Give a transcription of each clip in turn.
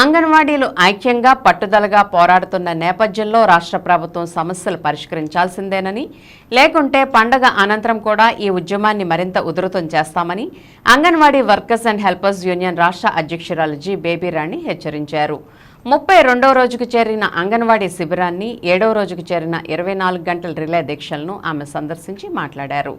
అంగన్వాడీలు ఐక్యంగా పట్టుదలగా పోరాడుతున్న నేపథ్యంలో రాష్ట్ర ప్రభుత్వం సమస్యలు పరిష్కరించాల్సిందేనని లేకుంటే పండగ అనంతరం కూడా ఈ ఉద్యమాన్ని మరింత ఉధృతం చేస్తామని Anganwadi workers and helpers union రాష్ట్ర అధ్యక్షురాలు జి బేబీరాణి హెచ్చరించారు. ముప్పై రెండవ రోజుకు చేరిన అంగన్వాడీ శిబిరాన్ని ఏడవ రోజుకు చేరిన ఇరవై నాలుగు గంటల రిలే దీక్షలను ఆమె సందర్శించి మాట్లాడారు.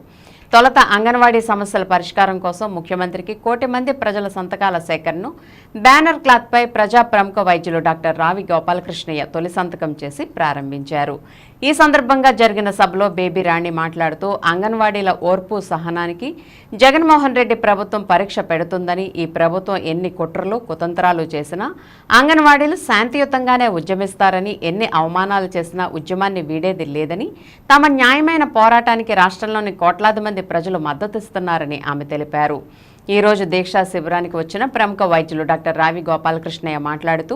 తొలత అంగన్వాడీ సమస్యల పరిష్కారం కోసం ముఖ్యమంత్రికి కోటి మంది ప్రజల సంతకాల సేకరణను బ్యానర్ క్లాత్పై ప్రజా ప్రముఖ వైద్యులు డాక్టర్ రావి గోపాలకృష్ణయ్య తొలి సంతకం చేసి ప్రారంభించారు. ఈ సందర్భంగా జరిగిన సభలో బేబీ రాణి మాట్లాడుతూ అంగన్వాడీల ఓర్పు సహనానికి జగన్మోహన్ రెడ్డి ప్రభుత్వం పరీక్ష పెడుతుందని ఈ ప్రభుత్వం ఎన్ని కుట్రలు కుతంత్రాలు చేసినా అంగన్వాడీలు శాంతియుతంగానే ఉద్యమిస్తారని ఎన్ని అవమానాలు చేసినా ఉద్యమాన్ని వీడేది లేదని తమ న్యాయమైన పోరాటానికి రాష్ట్రంలోని కోట్లాది మంది ప్రజలు మద్దతిస్తున్నారని ఆమె తెలిపారు. ఈ రోజు దీక్షా శిబిరానికి వచ్చిన ప్రముఖ వైద్యులు డాక్టర్ రావి గోపాలకృష్ణయ్య మాట్లాడుతూ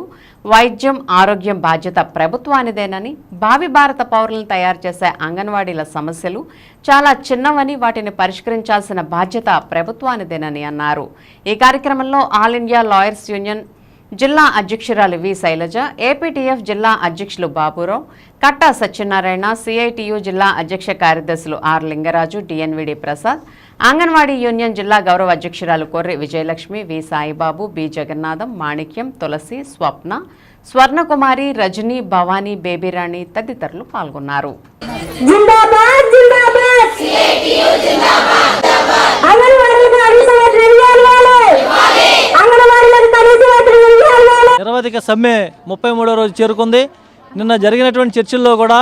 వైద్యం ఆరోగ్యం బాధ్యత ప్రభుత్వానిదేనని భావి భారత పౌరులను తయారు చేసే అంగన్వాడీల సమస్యలు చాలా చిన్నవని వాటిని పరిష్కరించాల్సిన బాధ్యత ప్రభుత్వానిదేనని అన్నారు. ఈ కార్యక్రమంలో ఆల్ ఇండియా లాయర్స్ యూనియన్ జిల్లా అధ్యక్షురాలు వి. శైలజ ఏపీటీఎఫ్ జిల్లా అధ్యక్షులు బాబురావు కట్టా సత్యనారాయణ సిఐటియు జిల్లా అధ్యక్ష కార్యదర్శులు R. Lingaraju DNVD Prasad Anganwadi union జిల్లా గౌరవ అధ్యక్షురాలు కొర్రి విజయలక్ష్మి వి. సాయిబాబు బి. జగన్నాథం మాణిక్యం తులసి స్వప్న స్వర్ణకుమారి రజని భవానీ బేబీరాణి తదితరులు పాల్గొన్నారు జిందాబాద్ జిందాబాద్ అంగన్వాడీలకు కనీస వేతనం ఇవ్వాలి అంగన్వాడీలకు కనీస వేతనం ఇవ్వాలి సమ్మె ముప్పై మూడో రోజు చేరుకుంది. నిన్న జరిగినటువంటి చర్చల్లో కూడా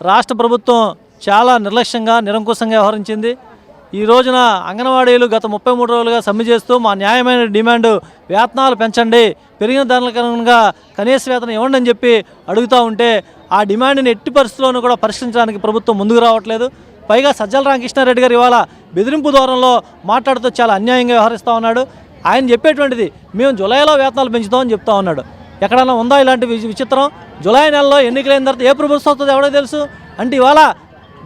రాష్ట్ర ప్రభుత్వం చాలా నిర్లక్ష్యంగా నిరంకుశంగా వ్యవహరించింది. ఈ రోజున అంగన్వాడీలు గత ముప్పై మూడు రోజులుగా సమ్మె చేస్తూ మా న్యాయమైన డిమాండ్ వేతనాలు పెంచండి పెరిగిన దానికి కనీస వేతనం ఇవ్వండి అని చెప్పి అడుగుతూ ఉంటే ఆ డిమాండ్ని ఎట్టి పరిస్థితుల్లోనూ కూడా పరిష్కరించడానికి ప్రభుత్వం ముందుకు రావట్లేదు. పైగా సజ్జల రామకృష్ణారెడ్డి గారు ఇవాళ బెదిరింపు దూరంలో మాట్లాడుతూ చాలా అన్యాయంగా వ్యవహరిస్తూ ఉన్నాడు. ఆయన చెప్పేటువంటిది మేము జూలైలో వేతనాలు పెంచుతామని చెప్తా ఉన్నాడు. ఎక్కడన్నా ఉందా ఇలాంటి విచిత్రం? జూలై నెలలో ఎన్నికలైన తర్వాత ఏ ప్రభుత్వం వస్తుందో ఎవడో తెలుసు? అంటే ఇవాళ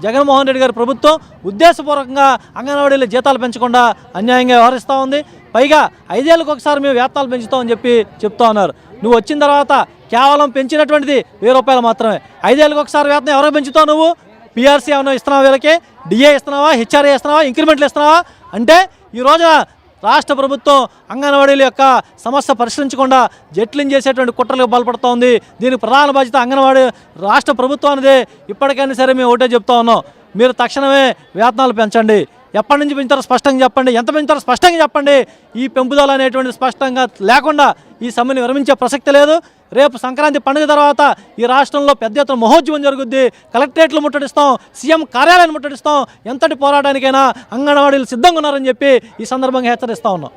జగన్మోహన్ రెడ్డి గారి ప్రభుత్వం ఉద్దేశపూర్వకంగా అంగన్వాడీల జీతాలు పెంచకుండా అన్యాయంగా వ్యవహరిస్తూ ఉంది. పైగా ఐదేళ్ళకి ఒకసారి మేము వేతనాలు పెంచుతామని చెప్పి చెప్తా ఉన్నారు. నువ్వు వచ్చిన తర్వాత కేవలం పెంచినటువంటిది వెయ్యి రూపాయలు మాత్రమే. ఐదేళ్ళకి ఒకసారి వేతనం ఎవరో పెంచుతావు నువ్వు? పిఆర్సీ ఏమైనా ఇస్తున్నావా వీళ్ళకి? డిఏ ఇస్తున్నావా? హెచ్ఆర్ఏ ఇస్తున్నావా? ఇంక్రిమెంట్లు ఇస్తున్నావా? అంటే ఈ రోజున రాష్ట్ర ప్రభుత్వం అంగన్వాడీల యొక్క సమస్య పరిష్కరించకుండా జట్లింగ్ చేసేటువంటి కుట్రలకు బలపడుతోంది. దీనికి ప్రధాన బాధ్యత అంగన్వాడీ రాష్ట్ర ప్రభుత్వానిదే. ఇప్పటికైనా సరే మేము ఒకటే చెప్తా ఉన్నాం. మీరు తక్షణమే వేతనాలు పెంచండి. ఎప్పటి నుంచి పెంచుతారో స్పష్టంగా చెప్పండి. ఎంత పెంచుతారో స్పష్టంగా చెప్పండి. ఈ పెంపుదల అనేటువంటి స్పష్టంగా లేకుండా ఈ సమ్మెను విరమించే ప్రసక్తి లేదు. రేపు సంక్రాంతి పండుగ తర్వాత ఈ రాష్ట్రంలో పెద్ద ఎత్తున మహోద్యమం జరుగుద్ది. కలెక్టరేట్లు ముట్టడిస్తాం సీఎం కార్యాలయాన్ని ముట్టడిస్తాం. ఎంతటి పోరాటానికైనా అంగన్వాడీలు సిద్ధంగా ఉన్నారని చెప్పి ఈ సందర్భంగా హెచ్చరిస్తా ఉన్నాం.